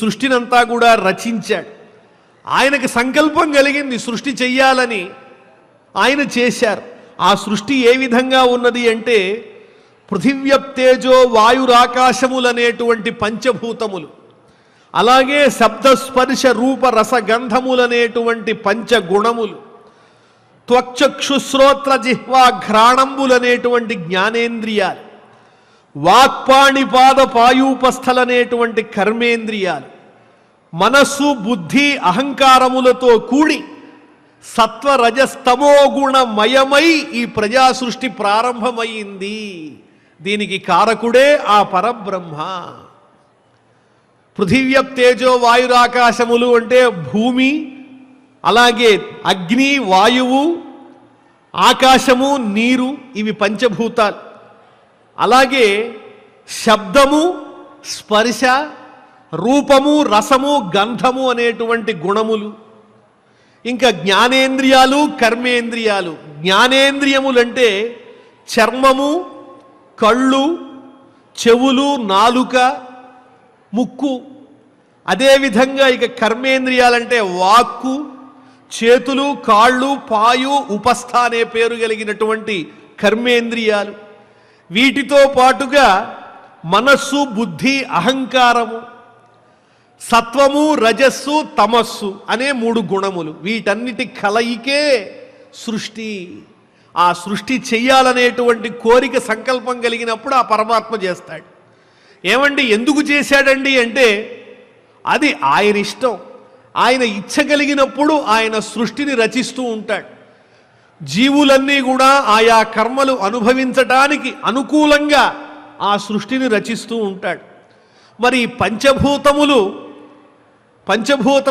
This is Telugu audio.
సృష్టినంతా కూడా రచించాడు. ఆయనకి సంకల్పం కలిగింది సృష్టి చెయ్యాలని ఆయన చేశారు. ఆ సృష్టి ఏ విధంగా ఉన్నది అంటే పృథివ్యప్తేజో వాయురాకాశములనేటువంటి పంచభూతములు అలాగే శబ్దస్పర్శ రూప రసగంధములనేటువంటి పంచగుణములు త్వక్చక్షుశ్రోత్ర జిహ్వా ఘ్రాణంబులనేటువంటి జ్ఞానేంద్రియాలు. వాక్పాణిపాద పాయూపస్థలనేటువంటి కర్మేంద్రియాలు మనస్సు బుద్ధి అహంకారములతో కూడి సత్వరజస్తమోగుణమయమై ఈ ప్రజాసృష్టి ప్రారంభమైంది. దీనికి కారకుడే ఆ పరబ్రహ్మ. పృథివ్యప్ తేజో వాయురాకాశములు అంటే భూమి అలాగే అగ్ని వాయువు ఆకాశము నీరు ఇవి పంచభూతాలు. అలాగే శబ్దము స్పర్శ రూపము రసము గంధము అనేటువంటి గుణములు. ఇంకా జ్ఞానేంద్రియాలు కర్మేంద్రియాలు. జ్ఞానేంద్రియములంటే చర్మము కళ్ళు చెవులు నాలుక ముక్కు. అదేవిధంగా ఇక కర్మేంద్రియాలంటే వాక్కు చేతులు కాళ్ళు పాయు ఉపస్థ అనే పేరు కలిగినటువంటి కర్మేంద్రియాలు. వీటితో పాటుగా మనస్సు బుద్ధి అహంకారము సత్వము రజస్సు తమస్సు అనే మూడు గుణములు. వీటన్నిటి కలయికే సృష్టి. ఆ సృష్టి చెయ్యాలనేటువంటి కోరిక సంకల్పం కలిగినప్పుడు ఆ పరమాత్మ చేస్తాడు. ఏమండి? ఎందుకు చేశాడండి అంటే అది ఆయన ఇష్టం. ఆయన ఇచ్చగలిగినప్పుడు ఆయన సృష్టిని రచిస్తూ ఉంటాడు. జీవులన్నీ కూడా ఆయా కర్మలు అనుభవించటానికి అనుకూలంగా ఆ సృష్టిని రచిస్తూ ఉంటాడు. మరి పంచభూతములు పంచభూతము